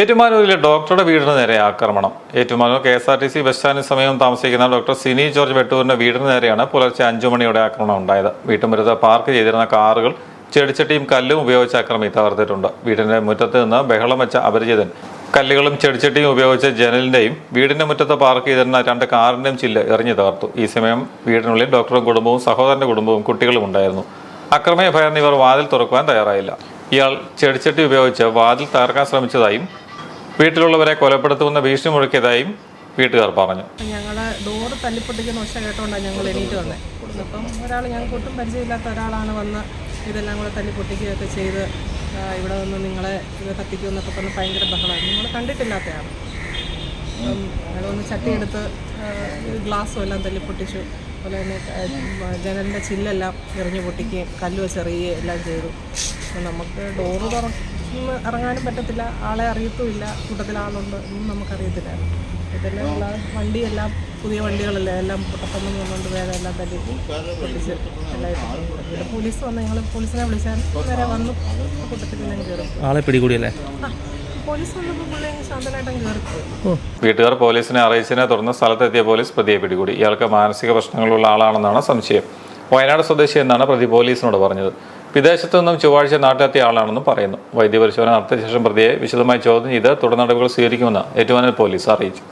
ഏറ്റുമാനൂരിലെ ഡോക്ടറുടെ വീടിന് നേരെ ആക്രമണം. Ettumanoor K S R T C bus സ്റ്റാൻഡിന് സമീപം താമസിക്കുന്ന ഡോക്ടർ സിനി ജോർജ് വെട്ടൂരിന്റെ വീടിന് നേരെയാണ് പുലർച്ചെ അഞ്ചു മണിയോടെ ആക്രമണം ഉണ്ടായത്. വീട്ടുമുറ്റത്ത് പാർക്ക് ചെയ്തിരുന്ന കാറുകൾ ചെടിച്ചട്ടിയും കല്ലും ഉപയോഗിച്ച് ആക്രമി തകർത്തിട്ടുണ്ട്. വീടിന്റെ മുറ്റത്ത് നിന്ന് ബഹളം വെച്ച അപരിചിതൻ കല്ലുകളും ചെടിച്ചട്ടിയും ഉപയോഗിച്ച് ജനലിന്റെയും വീടിന്റെ മുറ്റത്ത് പാർക്ക് ചെയ്തിരുന്ന രണ്ട് കാറിന്റെയും ചില്ല് എറിഞ്ഞു തകർത്തു. ഈ സമയം വീടിനുള്ളിൽ ഡോക്ടറും കുടുംബവും സഹോദരന്റെ കുടുംബവും കുട്ടികളും ഉണ്ടായിരുന്നു. അക്രമയെ ഭയന്ന് ഇവർ വാതിൽ തുറക്കുവാൻ തയ്യാറായില്ല. ഇയാൾ ചെടിച്ചട്ടി ഉപയോഗിച്ച് വാതിൽ തകർക്കാൻ ശ്രമിച്ചതായും വീട്ടിലുള്ളവരെ കൊലപ്പെടുത്തുമെന്ന ഭീഷണി മുഴക്കിയതായും വീട്ടുകാർ പറഞ്ഞു. ഒച്ച കേട്ടോണ്ടാണ് ഞങ്ങൾ വന്നത് ഒരാൾ ഇതെല്ലാം കൂടെ തല്ലിപ്പൊട്ടിക്കുകയൊക്കെ ചെയ്ത് ഇവിടെ വന്ന് നിങ്ങളെ ഇത് കത്തിക്കുമെന്നൊക്കെ പറഞ്ഞ് ഭയങ്കര ബഹളമാണ് നിങ്ങൾ കണ്ടിട്ടില്ലാത്തതാണ് അപ്പം അയാൾ ചട്ടിയെടുത്ത് ഗ്ലാസ്സും എല്ലാം തല്ലിപ്പൊട്ടിച്ചു. അതുപോലെ തന്നെ ജനലിന്റെ ചില്ലെല്ലാം എറിഞ്ഞു പൊട്ടിക്കുകയും കല്ല് എല്ലാം ചെയ്തു. നമുക്ക് ഡോറ് തുറന്ന് ഇറങ്ങാനും പറ്റത്തില്ല. ആളെ അറിയത്തുമില്ല. കൂട്ടത്തിൽ ആളുണ്ട് ഒന്നും നമുക്കറിയത്തില്ല. പിന്നെ ഉള്ള വണ്ടിയെല്ലാം പുതിയ വണ്ടികളല്ലേ? എല്ലാം പൊട്ടപ്പൊന്നും വന്നുകൊണ്ട് വേറെ എല്ലാം തന്നെ പൊട്ടിച്ച് എല്ലാം പോലീസ് വന്ന് ഞങ്ങൾ പോലീസിനെ വിളിച്ചാൽ നേരെ വന്നു. കൂട്ടത്തിൽ കയറി. ആളെ പിടികൂടിയല്ലേ? ശാന്തനായിട്ടും കയറി. വീട്ടുകാർ പോലീസിനെ അറിയിച്ചതിനെ തുടർന്ന് സ്ഥലത്തെത്തിയ പോലീസ് പ്രതിയെ പിടികൂടി. ഇയാൾക്ക് മാനസിക പ്രശ്നങ്ങളുള്ള ആളാണെന്നാണ് സംശയം. വയനാട് സ്വദേശി എന്നാണ് പ്രതി പോലീസിനോട് പറഞ്ഞത്. വിദേശത്തു നിന്നും ചൊവ്വാഴ്ച നാട്ടിലെത്തിയ ആളാണെന്നും പറയുന്നു. വൈദ്യപരിശോധന നടത്തിയ ശേഷം പ്രതിയെ വിശദമായി ചോദ്യം ചെയ്ത് തുടർ നടപടികൾ സ്വീകരിക്കുമെന്ന് ഏറ്റുമാനൽ പോലീസ് അറിയിച്ചു.